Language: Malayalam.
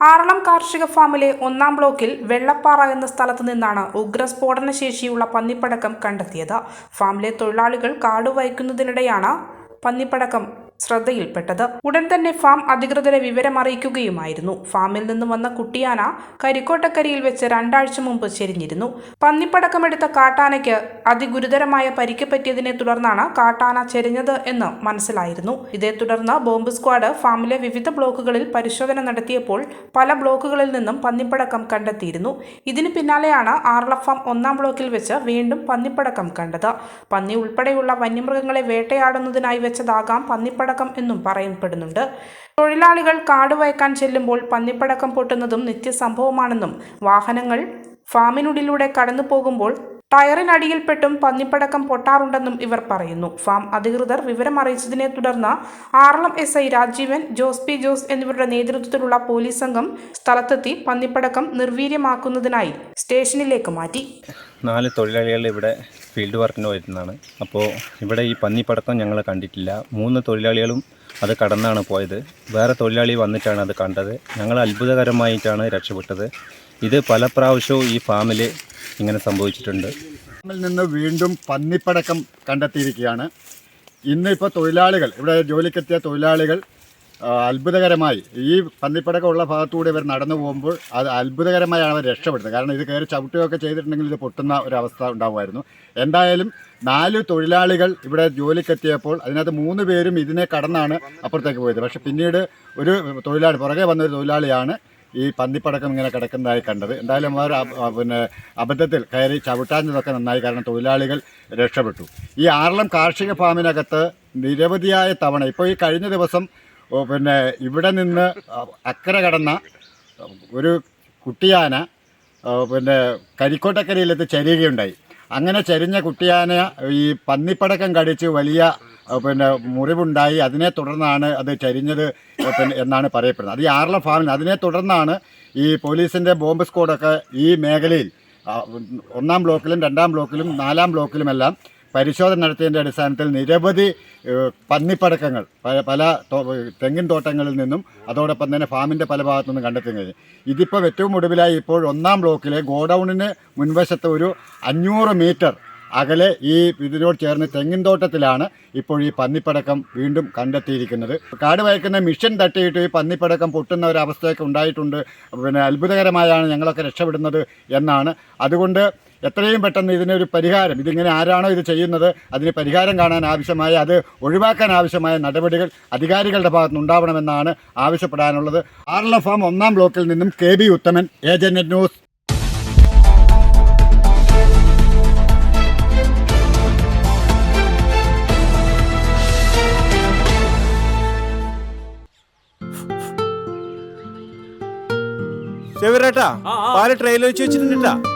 ആറളം കാർഷിക ഫാമിലെ ഒന്നാം ബ്ലോക്കിൽ വെള്ളപ്പാറ എന്ന സ്ഥലത്ത് നിന്നാണ് ഉഗ്രസ്ഫോടന ശേഷിയുള്ള പന്നിപ്പടക്കം കണ്ടെത്തിയത്. ഫാമിലെ തൊഴിലാളികൾ കാട് വഹിക്കുന്നതിനിടെയാണ് പന്നിപ്പടക്കം ശ്രദ്ധയിൽപ്പെട്ടത്. ഉടൻ തന്നെ ഫാം അധികൃതരെ വിവരമറിയിക്കുകയുമായിരുന്നു ഫാമിൽ നിന്ന് വന്ന കുട്ടിയാന കരിക്കോട്ടക്കരിയിൽ വെച്ച് രണ്ടാഴ്ച മുമ്പ് ചെരിഞ്ഞിരുന്നു. പന്നിപ്പടക്കമെടുത്ത കാട്ടാനയ്ക്ക് അതിഗുരുതരമായ പരിക്ക് പറ്റിയതിനെ തുടർന്നാണ് കാട്ടാന ചെരിഞ്ഞത് എന്ന് മനസ്സിലായിരുന്നു. ഇതേ തുടർന്ന് ബോംബ് സ്ക്വാഡ് ഫാമിലെ വിവിധ ബ്ലോക്കുകളിൽ പരിശോധന നടത്തിയപ്പോൾ പല ബ്ലോക്കുകളിൽ നിന്നും പന്നിപ്പടക്കം കണ്ടെത്തിയിരുന്നു. ഇതിന് പിന്നാലെയാണ് ആറള ഫാം ഒന്നാം ബ്ലോക്കിൽ വെച്ച് വീണ്ടും പന്നിപ്പടക്കം കണ്ടത്. പന്നി ഉൾപ്പെടെയുള്ള വന്യമൃഗങ്ങളെ വേട്ടയാടുന്നതിനായി വെച്ചതാകാം പന്നിപ്പടക്കം എന്നും പറയപ്പെടുന്നുണ്ട്. തൊഴിലാളികൾ കാട് വയക്കാൻ ചെല്ലുമ്പോൾ പന്നിപ്പടക്കം പൊട്ടുന്നതും നിത്യസംഭവമാണെന്നും വാഹനങ്ങൾ ഫാമിനുള്ളിലൂടെ കടന്നു പോകുമ്പോൾ ടയറിനടിയിൽപ്പെട്ടും പന്നിപ്പടക്കം പൊട്ടാറുണ്ടെന്നും ഇവർ പറയുന്നു. ഫാം അധികൃതർ വിവരം അറിയിച്ചതിനെ തുടർന്ന് Aralam S I Rajeevan Jose P Jose എന്നിവരുടെ നേതൃത്വത്തിലുള്ള പോലീസ് സംഘം സ്ഥലത്തെത്തി പന്നിപ്പടക്കം നിർവീര്യമാക്കുന്നതിനായി സ്റ്റേഷനിലേക്ക് മാറ്റി. നാല് തൊഴിലാളികൾ ഇവിടെ ഫീൽഡ് വർക്കിന് വരുന്നതാണ്. അപ്പോൾ ഇവിടെ ഈ പന്നിപ്പടക്കം ഞങ്ങൾ കണ്ടിട്ടില്ല. മൂന്ന് തൊഴിലാളികളും അത് കടന്നാണ് പോയത്. വേറെ തൊഴിലാളി വന്നിട്ടാണ് അത് കണ്ടത്. ഞങ്ങൾ അത്ഭുതകരമായിട്ടാണ് രക്ഷപ്പെട്ടത്. ഇത് പല പ്രാവശ്യവും ഈ ഫാമിൽ ഇങ്ങനെ സംഭവിച്ചിട്ടുണ്ട്. ഫാമിൽ നിന്ന് വീണ്ടും പന്നിപ്പടക്കം കണ്ടെത്തിയിരിക്കുകയാണ്. ഇന്നിപ്പോൾ തൊഴിലാളികൾ ഇവിടെ ജോലിക്കെത്തിയ തൊഴിലാളികൾ അത്ഭുതകരമായി. ഈ പന്നിപ്പടക്കം ഉള്ള ഭാഗത്തൂടെ ഇവർ നടന്നു പോകുമ്പോൾ അത് അത്ഭുതകരമായാണ് അവർ രക്ഷപ്പെടുന്നത് കാരണം ഇത് കയറി ചവിട്ടുകയൊക്കെ ചെയ്തിട്ടുണ്ടെങ്കിൽ ഇത് പൊട്ടുന്ന ഒരവസ്ഥ ഉണ്ടാകുമായിരുന്നു എന്തായാലും നാല് തൊഴിലാളികൾ ഇവിടെ ജോലിക്കെത്തിയപ്പോൾ അതിനകത്ത് മൂന്ന് പേരും ഇതിനെ കടന്നാണ് അപ്പുറത്തേക്ക് പോയത്. പക്ഷേ പിന്നീട് ഒരു തൊഴിലാളി പുറകെ വന്നൊരു തൊഴിലാളിയാണ് ഈ പന്നിപ്പടക്കം ഇങ്ങനെ കിടക്കുന്നതായി കണ്ടത്. എന്തായാലും അവർ പിന്നെ അബദ്ധത്തിൽ കയറി ചവിട്ടാഞ്ഞതൊക്കെ നന്നായി കാരണം തൊഴിലാളികൾ രക്ഷപ്പെട്ടു. ഈ ആറളം കാർഷിക ഫാമിനകത്ത് നിരവധിയായ തവണ ഇപ്പോൾ ഈ കഴിഞ്ഞ ദിവസം പിന്നെ ഇവിടെ നിന്ന് അക്കരെ കടന്ന ഒരു കുട്ടിയാന പിന്നെ കരിക്കോട്ടക്കരയിലെത്തി ചരിയുകയുണ്ടായി. അങ്ങനെ ചരിഞ്ഞ കുട്ടിയാന ഈ പന്നിപ്പടക്കം കടിച്ച് വലിയ പിന്നെ മുറിവുണ്ടായി. അതിനെ തുടർന്നാണ് അത് ചരിഞ്ഞത് പിന്നെ എന്നാണ് പറയപ്പെടുന്നത്. അത് ഈ ഫാമിൽ അതിനെ തുടർന്നാണ് ഈ പോലീസിന്റെ ബോംബ് സ്ക്വാഡൊക്കെ ഈ മേഖലയിൽ ഒന്നാം ബ്ലോക്കിലും രണ്ടാം ബ്ലോക്കിലും നാലാം ബ്ലോക്കിലുമെല്ലാം പരിശോധന നടത്തിയതിന്റെ അടിസ്ഥാനത്തിൽ നിരവധി പന്നിപ്പടക്കങ്ങൾ പല പല തെങ്ങിൻ തോട്ടങ്ങളിൽ നിന്നും അതോടൊപ്പം തന്നെ ഫാമിന്റെ പല ഭാഗത്തു നിന്നും കണ്ടെത്തി കഴിഞ്ഞു ഇതിപ്പോൾ ഏറ്റവും ഒടുവിലായി ഇപ്പോൾ ഒന്നാം ബ്ലോക്കിലെ ഗോഡൗണിന് മുൻവശത്ത് ഒരു അഞ്ഞൂറ് മീറ്റർ അകലെ ഈ ഇതിനോട് ചേർന്ന് തെങ്ങിൻ തോട്ടത്തിലാണ് ഇപ്പോൾ ഈ പന്നിപ്പടക്കം വീണ്ടും കണ്ടെത്തിയിരിക്കുന്നത്. കാട് വയക്കുന്ന മിഷൻ തട്ടിയിട്ട് ഈ പന്നിപ്പടക്കം പൊട്ടുന്ന ഒരു അവസ്ഥയൊക്കെ ഉണ്ടായിട്ടുണ്ട്. പിന്നെ അത്ഭുതകരമായാണ് ഞങ്ങളൊക്കെ രക്ഷപ്പെടുന്നത് എന്നാണ്. അതുകൊണ്ട് എത്രയും പെട്ടെന്ന് ഇതിനൊരു പരിഹാരം ഇതിങ്ങനെ ആരാണോ ഇത് ചെയ്യുന്നത് അതിന് പരിഹാരം കാണാൻ ആവശ്യമായ അത് ഒഴിവാക്കാൻ ആവശ്യമായ നടപടികൾ അധികാരികളുടെ ഉണ്ടാവണമെന്നാണ് ആവശ്യപ്പെടാനുള്ളത്. ആർല ഫാം ഒന്നാം ബ്ലോക്കിൽ നിന്നും K B Uthaman agent news. ചെവിരേട്ടാ. പാൽ ട്രെയിലർ വെച്ച് വെച്ചിട്ടുണ്ടാ